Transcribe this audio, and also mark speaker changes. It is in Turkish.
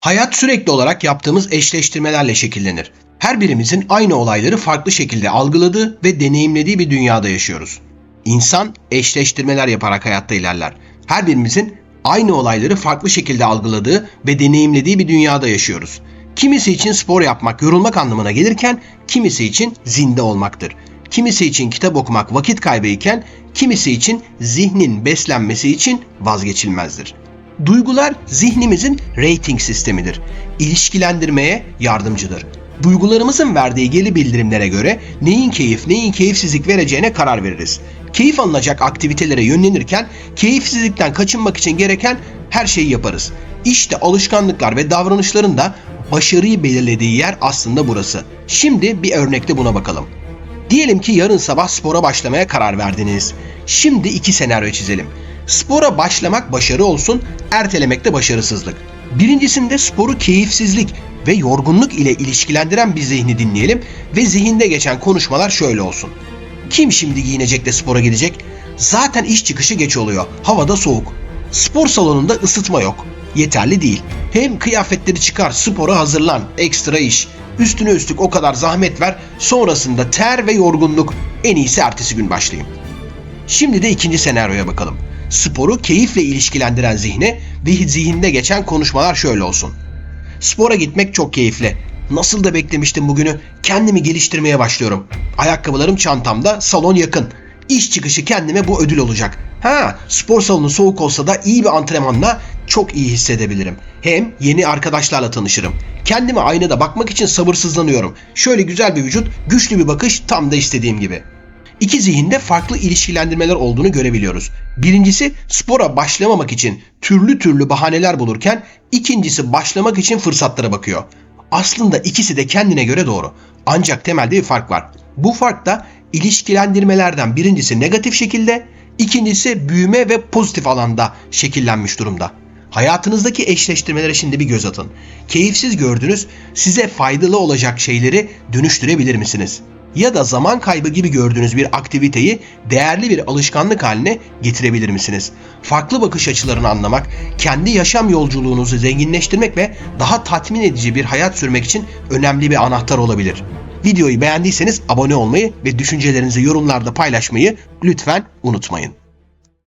Speaker 1: Hayat sürekli olarak yaptığımız eşleştirmelerle şekillenir. Her birimizin aynı olayları farklı şekilde algıladığı ve deneyimlediği bir dünyada yaşıyoruz. İnsan eşleştirmeler yaparak hayatta ilerler. Her birimizin aynı olayları farklı şekilde algıladığı ve deneyimlediği bir dünyada yaşıyoruz. Kimisi için spor yapmak yorulmak anlamına gelirken kimisi için zinde olmaktır. Kimisi için kitap okumak vakit kaybı iken kimisi için zihnin beslenmesi için vazgeçilmezdir. Duygular zihnimizin rating sistemidir. İlişkilendirmeye yardımcıdır. Duygularımızın verdiği geri bildirimlere göre neyin keyif, neyin keyifsizlik vereceğine karar veririz. Keyif alınacak aktivitelere yönlenirken keyifsizlikten kaçınmak için gereken her şeyi yaparız. İşte alışkanlıklar ve davranışların da başarıyı belirlediği yer aslında burası. Şimdi bir örnekle buna bakalım. Diyelim ki yarın sabah spora başlamaya karar verdiniz. Şimdi iki senaryo çizelim. Spora başlamak başarı olsun, ertelemek de başarısızlık. Birincisinde sporu keyifsizlik ve yorgunluk ile ilişkilendiren bir zihni dinleyelim ve zihinde geçen konuşmalar şöyle olsun. Kim şimdi giyinecek de spora gidecek? Zaten iş çıkışı geç oluyor. Havada soğuk. Spor salonunda ısıtma yok. Yeterli değil. Hem kıyafetleri çıkar, spora hazırlan, ekstra iş. Üstüne üstlük o kadar zahmet ver, sonrasında ter ve yorgunluk. En iyisi ertesi gün başlayayım. Şimdi de ikinci senaryoya bakalım. Sporu keyifle ilişkilendiren zihne zihinde geçen konuşmalar şöyle olsun. Spora gitmek çok keyifli. Nasıl da beklemiştim bugünü. Kendimi geliştirmeye başlıyorum. Ayakkabılarım çantamda, salon yakın. İş çıkışı kendime bu ödül olacak. Ha, spor salonu soğuk olsa da iyi bir antrenmanla çok iyi hissedebilirim. Hem yeni arkadaşlarla tanışırım. Kendime aynada bakmak için sabırsızlanıyorum. Şöyle güzel bir vücut, güçlü bir bakış tam da istediğim gibi. İki zihinde farklı ilişkilendirmeler olduğunu görebiliyoruz. Birincisi spora başlamamak için türlü türlü bahaneler bulurken ikincisi başlamak için fırsatlara bakıyor. Aslında ikisi de kendine göre doğru. Ancak temelde bir fark var. Bu fark da ilişkilendirmelerden birincisi negatif şekilde, ikincisi büyüme ve pozitif alanda şekillenmiş durumda. Hayatınızdaki eşleştirmelere şimdi bir göz atın. Keyifsiz gördüğünüz size faydalı olacak şeyleri dönüştürebilir misiniz? Ya da zaman kaybı gibi gördüğünüz bir aktiviteyi değerli bir alışkanlık haline getirebilir misiniz? Farklı bakış açılarını anlamak, kendi yaşam yolculuğunuzu zenginleştirmek ve daha tatmin edici bir hayat sürmek için önemli bir anahtar olabilir. Videoyu beğendiyseniz abone olmayı ve düşüncelerinizi yorumlarda paylaşmayı lütfen unutmayın.